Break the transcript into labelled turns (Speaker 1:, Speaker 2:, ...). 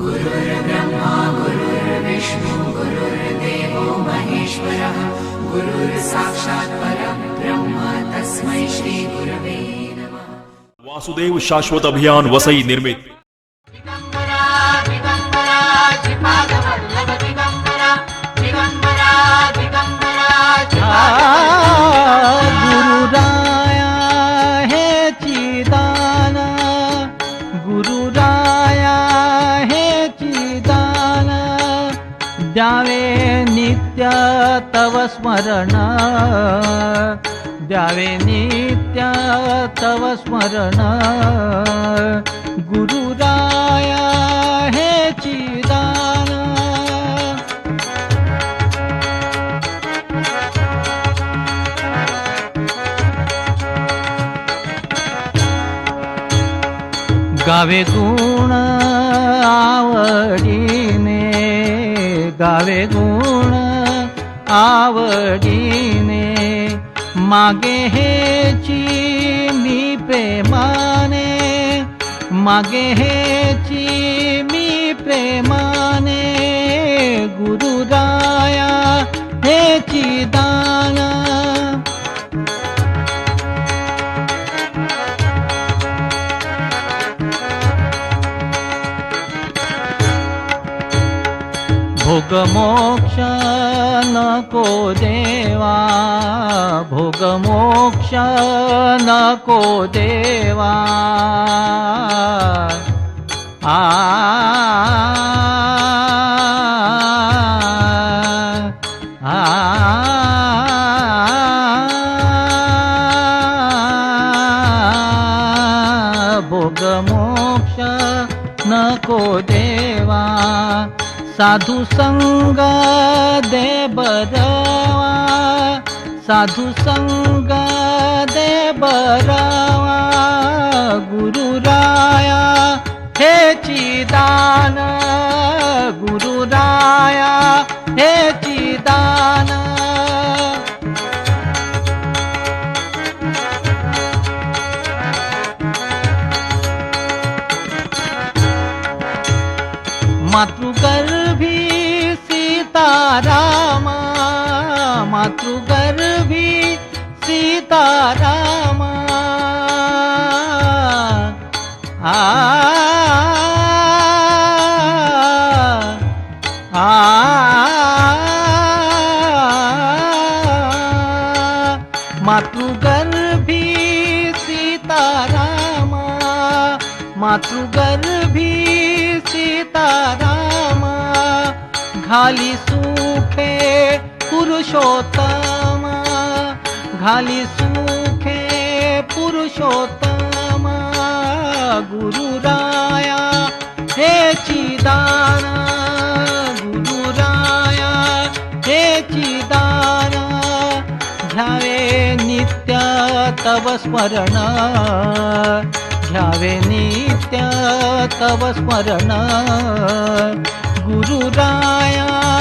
Speaker 1: गुरुर्ब्रह्मा गुरुर्विष्णु गुरुर्देवो महेश्वरः परम ब्रह्म तस्मै श्री गुरवे
Speaker 2: वासुदेव शाश्वत अभियान वसई निर्मित।
Speaker 3: द्यावे नित्य तव स्मरण. द्यावे नित्य तव स्मरण. गुरुराया हे चिदान. गावे गुण आवडी. गावे गुण आवडीने. मागे हेची मी प्रेमाने. मागे हेची मी प्रेमाने. गुरुराया हेची दान भोगमोक्ष न को देवा। भोगमोक्ष न को देवा। आ। भोगमोक्ष न को देवा। साधू संग दे बरवा साधू संग दे बरवा गुरु राया हे चिदान गुरुराया हे चिदान। मातृगर्भी సీతారామ మాతృగర్భి సీతారామ. ఆ మాతృగర్భి సీతారామ మాతృగర్భి సీతారామ. घाली सुखे पुरुषोत्तमा घाली सुखे पुरुषोत्तमा गुरुराया हे चिदाना गुरुराया हे चिदाना घ्यावे नित्य तव स्मरण घ्यावे नित्य तव स्मरण गुरुराया। हे